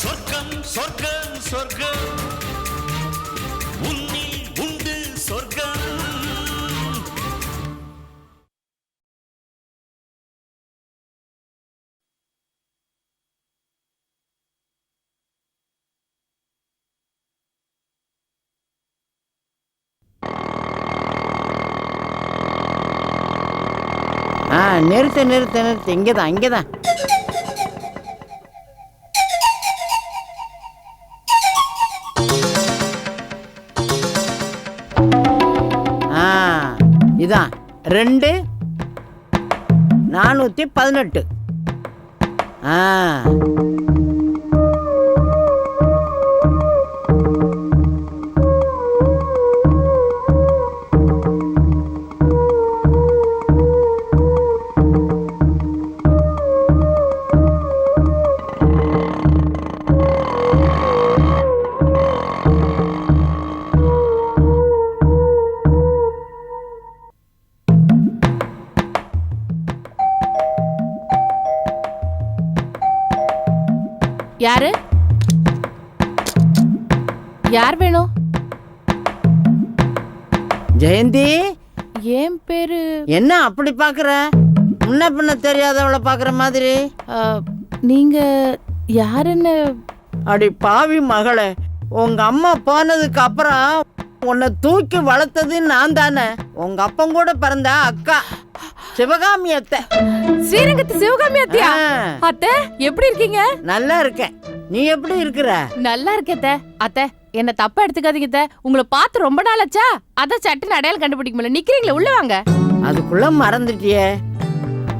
சொர்க்கம் சொர்க்கம் சொர்க்கம். உன்னில் உண்டு சொர்க்கம். ஆ நிறுத்து நிறுத்து நிறுத்து. இங்கே தான் இங்கே தான் இதான் ரெண்டு நானூற்றி பதினெட்டு. ஆ. யாரு? யார் வேணும்? ஜெயந்தி? ஏன் பேரு என்ன அப்படி பார்க்குற முன்ன பின்ன தெரியாதவளை பார்க்குற மாதிரி. நீங்க யாருன்னு? அடி பாவி மகளே உங்க அம்மா போனதுக்கு அப்புறம் உன்னை தூக்கி வளர்த்தது நான் தானே. உங்க அப்பன் கூட பிறந்த அக்கா. சிவகாமி அத்தை ஸ்ரீரங்கத்து சிவகாமி அத்தியா அத்தை எப்படி இருக்கீங்க? நல்லா இருக்கேன். நீ எப்படி இருக்கிற? நல்லா இருக்கேன் அத்தை. என்ன தப்பா எடுத்துக்காதீங்க அத்தை. உங்களை பார்த்து ரொம்ப நாள் ஆச்சா அதான் சட்டுன்னு அடையாளம் கண்டுபிடிக்க முடியல. நிக்கிறீங்களா உள்ள வாங்க. அதுக்குள்ள மறந்துட்டியே.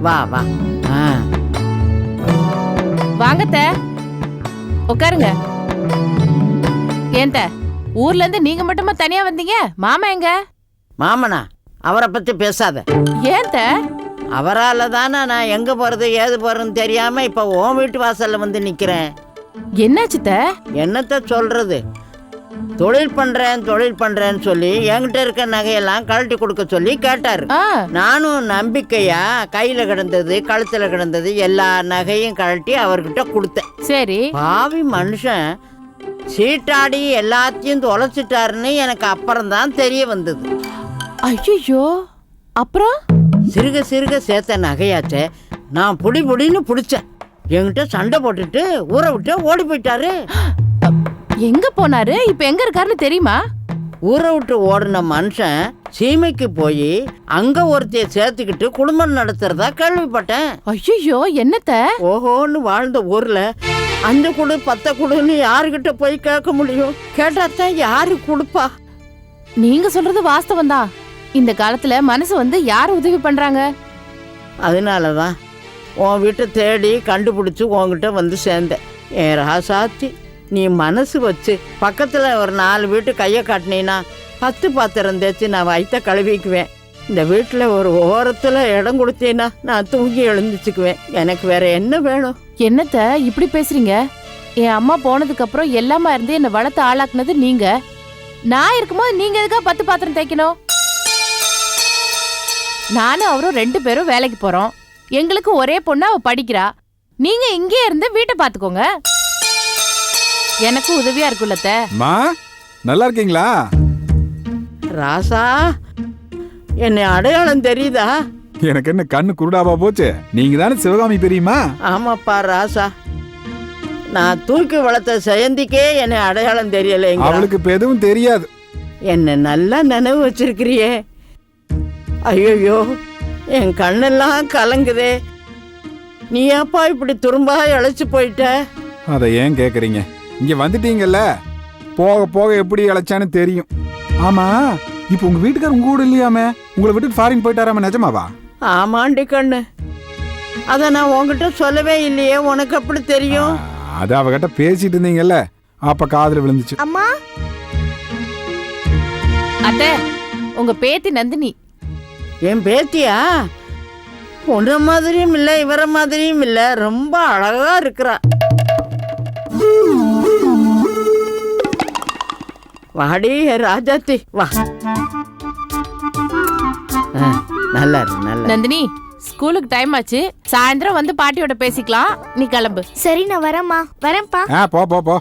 வா வா. ஆ, வாங்க அத்தை. உட்காருங்க. ஏன் ஊர்ல இருந்து நீங்க மட்டுமா தனியா வந்தீங்க? மாமா எங்க? மாமனா? அவரை பத்தி பேசாத. ஏன்? அவரால தானே நான் எங்க போறது ஏது போறதுன்னு தெரியாம இப்ப உன் வீட்டு வாசல்ல வந்து நிக்கிறேன். என்னாச்சு? என்னத்த சொல்றது? தொழில் பண்றேன் தொழில் பண்றேன்னு சொல்லி என்கிட்ட இருக்க நகையெல்லாம் கழட்டி கொடுக்க சொல்லி கேட்டாரு. நானும் நம்பிக்கையா கையில கிடந்தது கழுத்துல கிடந்தது எல்லா நகையும் கழட்டி அவர்கிட்ட கொடுத்தேன். சரி. பாவி மனுஷன் சீட்டாடி எல்லாத்தையும் தொலைச்சிட்டாருன்னு எனக்கு அப்புறம்தான் தெரிய வந்தது. ஐயோ அப்புறம்? சிறுக சிறுக சேர்த்த நகையாச்சே. நான் புடி புடின்னு பிடிச்சேன். என்கிட்ட சண்டை போட்டுட்டு ஊரை விட்டு ஓடி போயிட்டாரு. எங்க போனாரு? இப்ப எங்க இருக்காருன்னு தெரியுமா? ஊரை விட்டு ஓடின மனுஷன் சீமைக்கு போய் அங்க ஒருத்தைய சேர்த்துக்கிட்டு குடும்பம் நடத்துறதா கேள்விப்பட்டேன். ஐயோ என்னத்த? ஓஹோன்னு வாழ்ந்த ஊர்ல அந்த குடு பத்த குடுன்னு யாருக்கிட்ட போய் கேட்க முடியும்? கேட்டாத்தான் யாரு கொடுப்பா? நீங்க சொல்றது வாஸ்தவம் தான் இந்த காலத்துல மனசு வந்து யார் உதவி பண்றாங்க? அதனாலதான் உன் வீட்டை தேடி கண்டுபிடிச்சு உன்கிட்ட வந்து சேர்ந்தேன். ஏன் ராசாத்தி நீ மனசு வச்சு பக்கத்துல ஒரு நாலு வீட்டு கையை காட்டினீன்னா பத்து பாத்திரம் தேய்ச்சி நான் வயிற்ற கழுவிக்குவேன். இந்த வீட்டில் ஒரு ஓரத்தில் இடம் கொடுத்தீன்னா நான் தூங்கி எழுந்துச்சுக்குவேன் எனக்கு வேற என்ன வேணும்? என்னத்த இப்படி பேசுறீங்க? என் அம்மா போனதுக்கு அப்புறம் எல்லாமா இருந்து என்ன வளர்த்து ஆளாக்குனது நீங்க. நான் இருக்கும்போது நீங்க எதுக்கா பத்து பாத்திரம் தைக்கணும் நானும் அவரும் ரெண்டு பேரும் வேலைக்கு போறோம். எங்களுக்கு ஒரே பொண்ணு அவ படிக்கிறா. நீங்க இங்கே இருந்து வீட்டை பாத்துக்கோங்க எனக்கும் உதவியா இருக்குல்லத்த மா நல்லா இருக்கீங்களா? ராசா என்னை அடையாளம் தெரியுதா? எனக்கு என்ன கண்ணு குருடாவா போச்சு? நீங்க தானே சிவகாமி பெரியமா ஆமாப்பா ராசா. நான் தூக்கி வளர்த்த ஜெயந்திக்கே என்னை அடையாளம் தெரியலைங்க அவளுக்கு இப்ப எதுவும் தெரியாது. என்ன நல்லா நினைவு வச்சிருக்கிறியே. ஐயோ என் கண்ணெல்லாம் கலங்குதே. நீ அப்பா இப்படி துரும்பா இழைச்சு போயிட்ட? அதை ஏன் கேக்குறீங்க? இங்க வந்துட்டீங்கல்ல? போக போக எப்படி இழைச்சான்னு தெரியும். ஆமா இப்போ உங்க வீட்டுக்காரர் உங்க கூட இல்லையாமே? உங்களை விட்டு ஃபாரின் போயிட்டாராம நிஜமாவா? ஆமாண்டி கண்ணு. அதை நான் உன்கிட்ட சொல்லவே இல்லையே உனக்கு அப்படி தெரியும்? அது அவகிட்ட பேசிட்டு இருந்தீங்கல்ல அப்ப காதுல விழுந்துச்சு. அத்த உங்க பேத்தி நந்தினி. என் பேத்தியா? உன்ன மாதிரியும் இல்லை இவர மாதிரியும் இல்லை. ரொம்ப அழகா இருக்கிறா. வாடி ராஜாத்தி வா. நல்லா இரு நல்லா. நந்தினி ஸ்கூலுக்கு டைம் ஆச்சு. சாயந்தரம் வந்து பாட்டியோட பேசிக்கலாம். நீ கிளம்பு. சரி நான் வரேம்மா. வரேன்ப்பா. ஆ போ போ போ.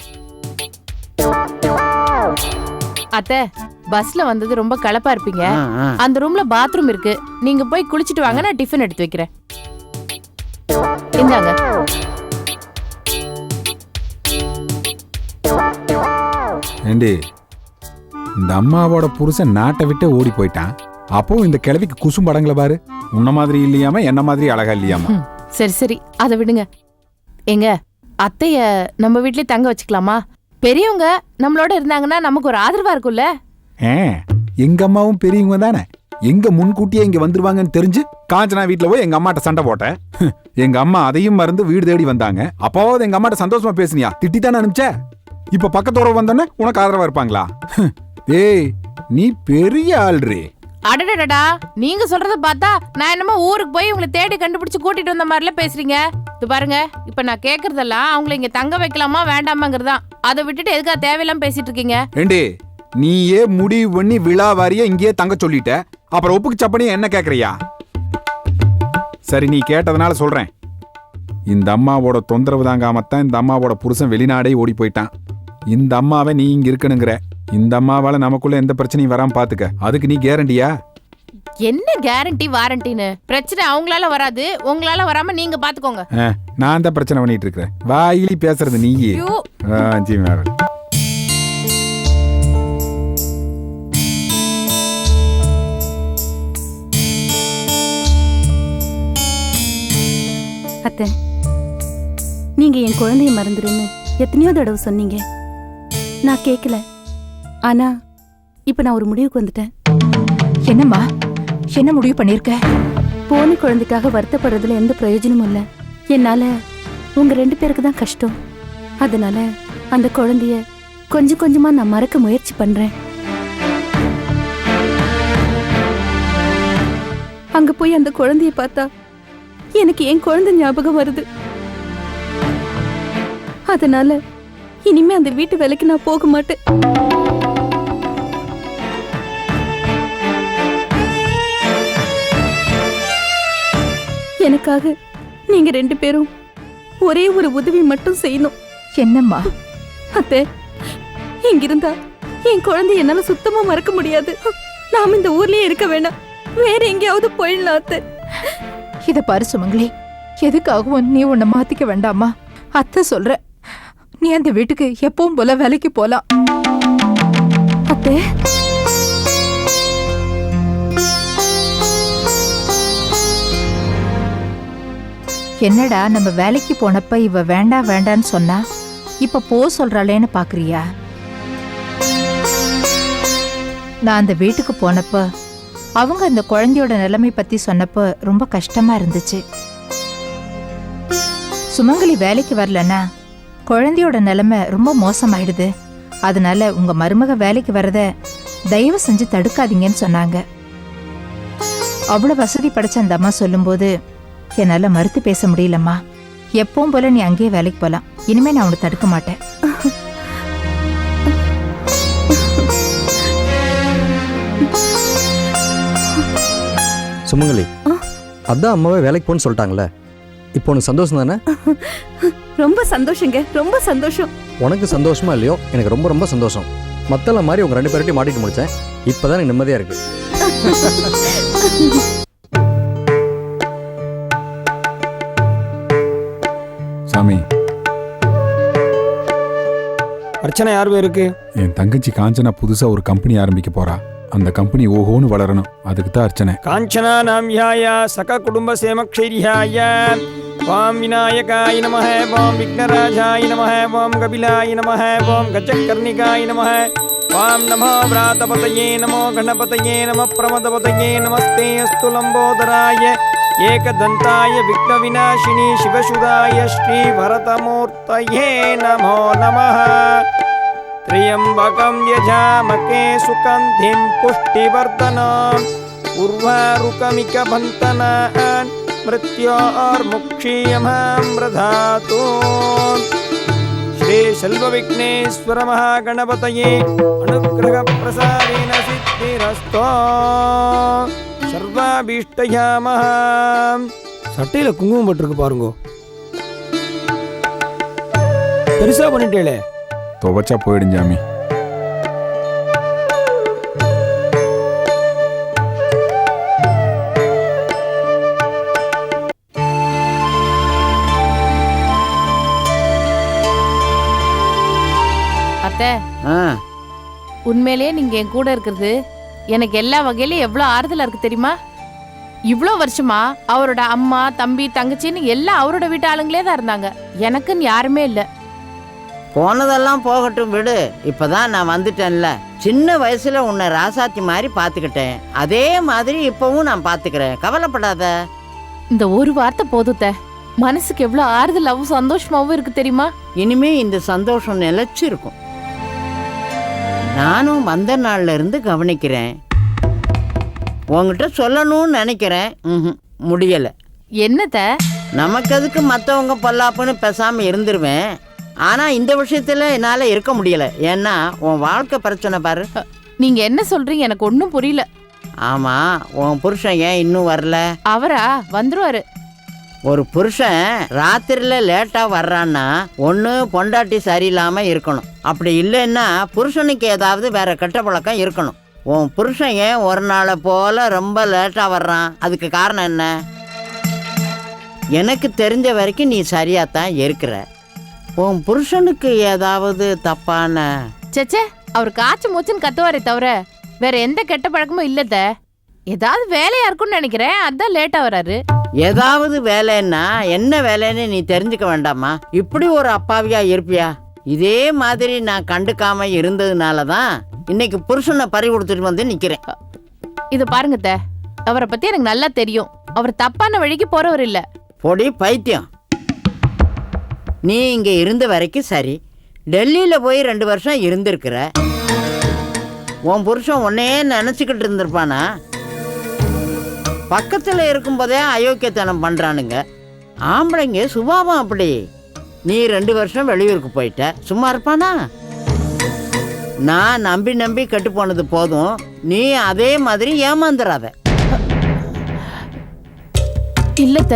அத்தை பஸ்ல வந்தது ரொம்ப களைப்பா இருப்பீங்க. அந்த ரூம்ல பாத்ரூம் இருக்கு. நீங்க போய் குளிச்சிட்டு வாங்க நான் டிஃபன் எடுத்து வைக்கிறேன். இந்தாங்க. ஏண்டி இந்த அம்மாவோட புருஷன் நாட்டை விட்டே ஓடி போயிட்டான். அப்போ இந்த கிழவிக்கு குசும் படங்கள பாரு. உன்ன மாதிரி இல்லையாம என்ன மாதிரி அழகா இல்லையாம. சரி சரி. அதை விடுங்க. எங்க அத்தைய நம்ம வீட்லயே தங்க வச்சுக்கலாமா? பெரியவங்க நம்மளோட இருந்தாங்கன்னா நமக்கு ஒரு ஆதரவா இருக்கும்ல? எங்க அம்மாவும் பெரியவங்க தானே? எங்க முன்கூட்டியே இங்க வந்துருவாங்கன்னு தெரிஞ்சு காஞ்சனா வீட்ல போய் எங்க அம்மாட்ட சண்டை போட்டேன். எங்க அம்மா அதையும் மறந்து வீடு தேடி வந்தாங்க. அப்பாவது எங்க அம்மாட்ட சந்தோஷமா பேசுனியா? திட்டி தானே அனுப்பிச்ச? இப்ப பக்கத்தோட வந்தோன்னே உனக்கு ஆதரவா இருப்பாங்களா? ஏய் நீ பெரிய ஆள்ரே. அடடடடா நீங்க சொல்றத பார்த்தா நான் என்னமோ ஊருக்கு போய் உங்களை தேடி கண்டுபிடிச்சு கூட்டிட்டு வந்த மாதிரில பேசுறீங்க. இது பாருங்க இப்ப நான் கேக்குறதெல்லாம் அவங்கள இங்க தங்க வைக்கலாமா வேண்டாமாங்கிறதான் அதை விட்டுட்டு எதுக்கா தேவையில்லாம பேசிட்டு இருக்கீங்க? நீயே முடிவு பண்ணி விழா வாரிய இங்கேயே தங்க சொல்லிட்ட. அப்புறம் ஒப்புக்கு சப்பனியா என்ன கேக்குறியா? சரி நீ கேட்டதுனால சொல்றேன். இந்த அம்மாவோட தொந்தரவு தாங்காமத்தான் இந்த அம்மாவோட புருஷன் வெளிநாடே ஓடி போயிட்டான். இந்த அம்மாவை நீ இங்க இருக்கணுங்கிற. இந்த அம்மாவால நமக்குள்ள எந்த பிரச்சனையும் வராம பாத்துக்க. அதுக்கு நீ கேரண்டியா? என்ன கேரண்டி வாரண்டின்னு? பிரச்சனை அவங்களால வராது. உங்களால வராம நீங்க பாத்துக்கோங்க. நான் தான் பிரச்சனை பண்ணிட்டு இருக்கிறேன். வாயிலி பேசுறது நீயே. அத்தை நீங்க என் குழந்தைய மறந்துருன்னு எத்தனையோ தடவை சொன்னீங்க. நான் கேட்கல ஆனா இப்ப நான் ஒரு முடிவுக்கு வந்துட்டேன். என்னம்மா? என்ன முடிவு பண்ணிருக்க? போன குழந்தைக்காக வருத்தப்படுறதுல எந்த பிரயோஜனமும் இல்ல. என்னால உங்க ரெண்டு பேருக்கு தான் கஷ்டம். அதனால அந்த குழந்தைய கொஞ்சம் கொஞ்சமா நான் மறக்க முயற்சி பண்றேன். அங்க போய் அந்த குழந்தைய பார்த்தா எனக்கு என் குழந்தை ஞாபகம் வருது. அதனால இனிமே அந்த வீட்டு வேலைக்கு நான் போக மாட்டேன். எனக்காக நீங்க ரெண்டு பேரும் ஒரே ஒரு உதவி மட்டும் செய்யணும். என்னம்மா? அத்தை இங்கிருந்தா என் குழந்தை என்னால சுத்தமா மறக்க முடியாது. நாம இந்த ஊர்லயே இருக்க வேண்டாம் வேற எங்கேயாவது போயிடலாம் அத்தை. இத பாரு சுமங்கலி. எதுக்காகவும் நீ உன்னை மாத்திக்க வேண்டாமா அத்தை சொல்ற. நீ அந்த வீட்டுக்கு எப்பவும் போல வேலைக்கு போலாம். அத்தை. என்னடா நம்ம வேலைக்கு போனப்ப இவ வேண்டாம் வேண்டான்னு சொன்னா? இப்ப போ சொல்றாளேன்னு பாக்குறியா? நான் அந்த வீட்டுக்கு போனப்ப அவங்க அந்த குழந்தையோட நிலைமை பத்தி சொன்னப்போ ரொம்ப கஷ்டமா இருந்துச்சு. சுமங்கலி வேலைக்கு வரலன்னா குழந்தையோட நிலைமை ரொம்ப மோசமாயிடுது. அதனால உங்க மருமக வேலைக்கு வரத தயவு செஞ்சு தடுக்காதீங்கன்னு சொன்னாங்க. அவ்வளோ வசதி படைச்ச அந்த அம்மா சொல்லும்போது என்னால் மறுத்து பேச முடியலம்மா. எப்பவும் போல நீ அங்கேயே வேலைக்கு போகலாம் இனிமே நான் உன்னை தடுக்க மாட்டேன். சுமங்கலி. அதான் அம்மாவே வேலைக்கு போன்னு சொல்லிட்டாங்களே இப்போ உனக்கு சந்தோஷம் தானே? ரொம்ப சந்தோஷங்க ரொம்ப சந்தோஷம். உனக்கு சந்தோஷமா இல்லையோ? எனக்கு ரொம்ப ரொம்ப சந்தோஷம். மத்தள மாதிரி உங்க ரெண்டு பேர்ட்டையும் மாட்டிட்டு முடிச்சேன். இப்பதான் எனக்கு நிம்மதியா இருக்கு. சாமி. பிரச்சனை யார் பேருக்கு என் தங்கச்சி காஞ்சனா புதுசா ஒரு கம்பெனி ஆரம்பிக்க போறா. அந்த கம்பெனி ஓஹோன்னு வளரணும். அதுக்கு தான் அர்ச்சனை. காஞ்சனா நாம்யாய சக குடும்ப சேமக்ஷைரியாய. வாம் விநாயகாய நம வாம் விக்னராஜாய நம வாம் கபிலாய நம வாம் கஜக்கர்ணிகாய நம வாம் நமோ விராதபதயே நமோ கணபதயே நம பிரமதபதயே நமஸ்தே அஸ்து லம்போதராய. ஏகதந்தாய விக்னவிநாசினி சிவசுதாய ஸ்ரீ பரதமூர்த்தயே நமோ நமः त्र्यम्बकं यजामके सुगन्धिं पुष्टिवर्धनम् उर्वारुकमिकबन्तनान् मृत्योर्मुक्षीयमामृधातु श्रीशल्वविघ्नेश्वरमहागणपतये अनुग्रहप्रसादेन सिद्धिरस्तो सर्वाभीष्टयामः சட்டையில குங்குமம் பட்டிருக்கு பாருங்க பெருசா பண்ணிட்டேளே துவைச்சா போயிடும் சாமி. அத்தை ஆ. உண்மையிலேயே நீங்க என் கூட இருக்கிறது எனக்கு எல்லா வகையிலும் எவ்வளவு ஆறுதலா இருக்கு தெரியுமா? இவ்வளோ வருஷமா அவரோட அம்மா தம்பி தங்கச்சின்னு எல்லாம் அவரோட வீட்டு ஆளுங்களே தான் இருந்தாங்க. எனக்குன்னு யாருமே இல்ல. போனதெல்லாம் போகட்டும் விடு. இப்பதான் நான் வந்துட்டேன்ல. சின்ன வயசுல உன்னை ராசாத்தி மாதிரி பார்த்துக்கிட்டேன். அதே மாதிரி இப்பவும் நான் பார்த்துக்கிறேன். கவலைப்படாத. இந்த ஒரு வார்த்தை போதுத்த. மனசுக்கு எவ்வளவு ஆறுதலாவும் சந்தோஷமாவும் இருக்கு தெரியுமா? இனிமே இந்த சந்தோஷம் நிலைச்சு இருக்கும் நானும் வந்த நாள்ல இருந்து கவனிக்கிறேன். உன்கிட்ட சொல்லணும்னு நினைக்கிறேன். ம்ஹும், முடியல. என்னத்த? நமக்கு எதுக்கு மற்றவங்க பொல்லாப்புன்னு பேசாம இருந்துருவேன். ஆனா இந்த விஷயத்துல என்னால இருக்க முடியல. ஏன்னா உன் வாழ்க்கை பிரச்சனை பாரு. நீங்க என்ன சொல்றீங்க? எனக்கு ஒன்றும் புரியல. ஆமா உன் புருஷன் ஏன் இன்னும் வரல? அவரா? வந்துருவாரு. ஒரு புருஷன் ராத்திரில லேட்டா வர்றான்னா ஒன்று பொண்டாட்டி சரியில்லாம இருக்கணும். அப்படி இல்லைன்னா புருஷனுக்கு ஏதாவது வேற கெட்ட பழக்கம் இருக்கணும். உன் புருஷன் ஏன் ஒரு நாளை போல ரொம்ப லேட்டா வர்றான்? அதுக்கு காரணம் என்ன? எனக்கு தெரிஞ்ச வரைக்கும் நீ சரியா தான் இருக்கிற. உன் புருஷனுக்கு ஏதாவது தப்பான? சேச்சே அவர் காய்ச்சி மூச்சுன்னு கத்துவாரே தவிர வேற எந்த கெட்ட பழக்கமும் இல்லத ஏதாவது வேலையா இருக்கும்னு நினைக்கிறேன் அதான் லேட்டா வராரு. ஏதாவது வேலைன்னா என்ன வேலைன்னு நீ தெரிஞ்சுக்க வேண்டாமா? இப்படி ஒரு அப்பாவியா இருப்பியா? இதே மாதிரி நான் கண்டுக்காம இருந்ததுனால தான் இன்னைக்கு புருஷனை பறி கொடுத்துட்டு வந்து நிக்கிறேன். இது பாருங்க அத்தை, அவரை பத்தி எனக்கு நல்லா தெரியும். அவர் தப்பான வழிக்கு போறவர் இல்ல. பொடி பைத்தியம். நீ இங்கே இருந்த வரைக்கும் சரி. டெல்லியில் போய் ரெண்டு வருஷம் இருந்திருக்கிற. உன் புருஷன் உன்னையே நினச்சிக்கிட்டு இருந்திருப்பானா? பக்கத்தில் இருக்கும்போதே அயோக்கியத்தனம் பண்ணுறானுங்க ஆம்பளைங்க சுபாவம் அப்படி. நீ ரெண்டு வருஷம் வெளியூருக்கு போயிட்ட. சும்மா இருப்பானா? நான் நம்பி நம்பி கெட்டு போனது போதும். நீ அதே மாதிரி ஏமாந்துடாத இல்லத்த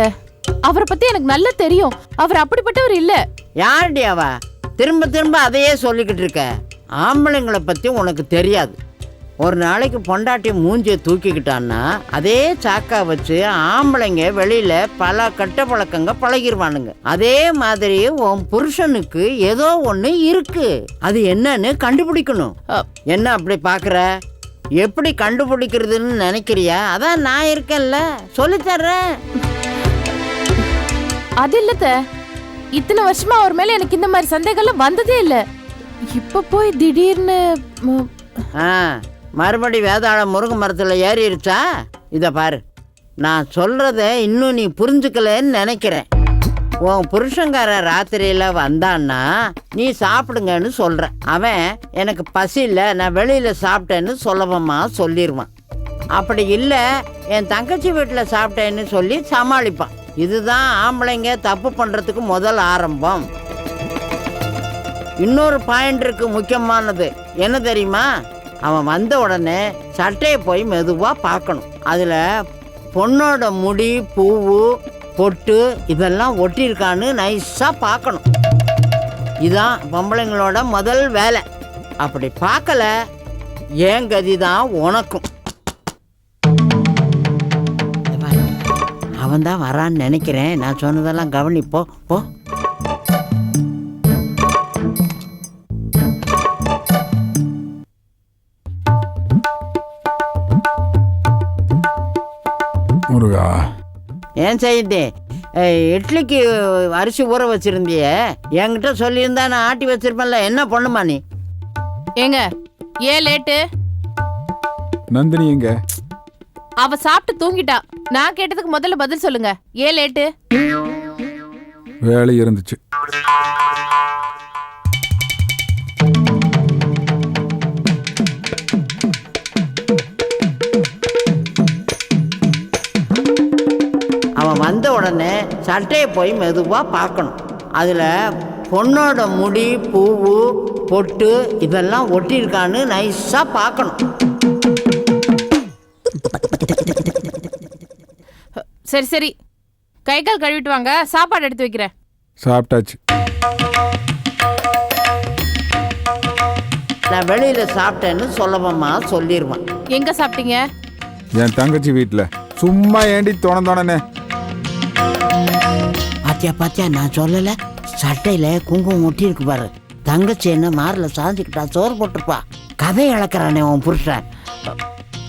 அவரை பத்தி எனக்கு நல்லா தெரியும். அவர் அப்படிப்பட்டவர் இல்ல. யாருடி அவ? திரும்ப திரும்ப அதையே சொல்லிக்கிட்டு இருக்க. ஆம்பளைங்களை பற்றி உனக்கு தெரியாது. ஒரு நாளைக்கு பொண்டாட்டி மூஞ்சியை தூக்கிக்கிட்டான்னா அதே சாக்கா வச்சு ஆம்பளைங்க வெளியில பல கெட்ட பழக்கங்க பழகிருவானுங்க. அதே மாதிரி உன் புருஷனுக்கு ஏதோ ஒன்று இருக்கு. அது என்னன்னு கண்டுபிடிக்கணும். என்ன அப்படி பார்க்குற எப்படி கண்டுபிடிக்கிறதுன்னு நினைக்கிறியா? அதான் நான் இருக்கேன்ல. சொல்லித்தர்றேன் அது இல்லத்த. இத்தனை வருஷமா அவர் மேல எனக்கு இந்த மாதிரி சந்தேகம்லாம் வந்ததே இல்ல. இப்ப போய் திடீர்னு ஆ மறுபடி வேதாள முருங்கை மரத்தில் ஏறிடுச்சா இதை பாரு. நான் சொல்கிறத இன்னும் நீ புரிஞ்சுக்கலன்னு நினைக்கிறேன். உன் புருஷங்கார ராத்திரியில் வந்தான்னா நீ சாப்பிடுங்கன்னு சொல்கிற அவன் எனக்கு பசி இல்லை நான் வெளியில் சாப்பிட்டேன்னு சுலபமா சொல்லிடுவான் அப்படி இல்லை என் தங்கச்சி வீட்டில் சாப்பிட்டேன்னு சொல்லி சமாளிப்பான். இதுதான் ஆம்பளைங்க தப்பு பண்ணுறதுக்கு முதல் ஆரம்பம். இன்னொரு பாயிண்ட் இருக்கு முக்கியமானது. என்ன தெரியுமா? அவன் வந்த உடனே சட்டையை போய் மெதுவாக பார்க்கணும். அதில் பொண்ணோட முடி பூவு பொட்டு இதெல்லாம் ஒட்டியிருக்கான்னு நைஸாக பார்க்கணும். இதுதான் பொம்பளைங்களோட முதல் வேலை. அப்படி பார்க்கல ஏன் கதி தான் உனக்கும். அவன் தான் வரான்னு நினைக்கிறேன். நான் சொன்னதெல்லாம் கவனிப்போ. போ. முருகா. ஏன் செய்யுது இட்லிக்கு அரிசி ஊற வச்சிருந்தியே. என்கிட்ட சொல்லியிருந்தா நான் ஆட்டி வச்சிருப்பேன்ல. என்ன பண்ணுமா நீ? ஏங்க ஏன் லேட்டு? நந்தினி எங்க? அவ சாப்பிட்டு தூங்கிட்டா. நான் கேட்டதுக்கு முதல்ல பதில் சொல்லுங்க. ஏன் லேட்டு? வேலை இருந்துச்சு. அவன் வந்த உடனே சட்டையை போய் மெதுவாக பார்க்கணும். அதில் பொண்ணோட முடி பூவு பொட்டு இதெல்லாம் ஒட்டியிருக்கான்னு நைஸாக பார்க்கணும். சரி சரி. கை கால் கழுவிட்டு வாங்க. சாப்பாடு எடுத்து வைக்கிறேன். சாப்பிட்டாச்சு. நான் வெளியில் சாப்பிட்டேன்னு சொல்லவம்மா சொல்லிடுவான் எங்க சாப்பிட்டீங்க? என் தங்கச்சி வீட்டில் சும்மா ஏண்டி தொண பாத்தியா பாத்தியா நான் சொல்லல. சட்டையில குங்குமம் ஒட்டி இருக்கு பாரு. தங்கச்சி என்ன மாரில் சாஞ்சுக்கிட்டா சோறு போட்டிருப்பா. கதை இழக்கிறானே உன் புருஷன்.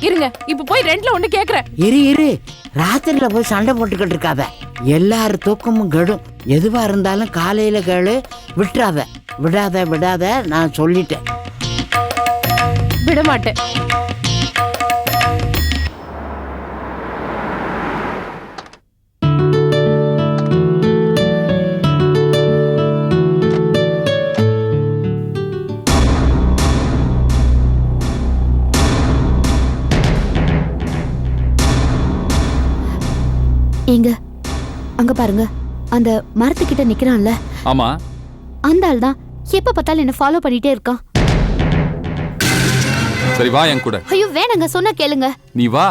இருங்க இப்ப போய் ரெண்டுல ஒண்ணு கேக்குறேன். இரு இரு. ராத்திரில போய் சண்டை போட்டுக்கிட்டு இருக்காத. எல்லார் தூக்கமும் கெடும். எதுவா இருந்தாலும் காலையில கேளு விட்டுறாத. விடாத விடாத நான் சொல்லிட்டேன். விட மாட்டேன் ஏங்க அங்க பாருங்க அந்த மரத்துக்கிட்ட நிக்கிறான்ல. ஆமா. அந்த ஆள் தான் எப்ப பார்த்தாலும் என்ன ஃபாலோ பண்ணிட்டே இருக்கான். சரி வா என் கூட. ஐயோ வேணாங்க சொன்னா கேளுங்க. நீ வா.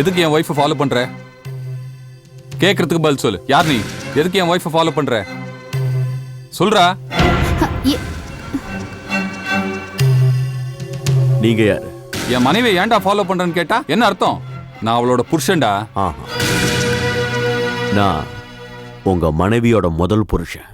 எதுக்கு என் ஒய்ஃபை ஃபாலோ பண்ற? கேக்குறதுக்கு பதில் சொல்லு. யார் நீ? எதுக்கு என் ஒய்ஃபை ஃபாலோ பண்ற? சொல்றா. நீங்க யாரு? என் மனைவியை ஏன்டா ஃபாலோ பண்றேன்னு கேட்டா என்ன அர்த்தம்? நான் அவளோட புருஷன்டா. நான் உங்க மனைவியோட முதல் புருஷன்.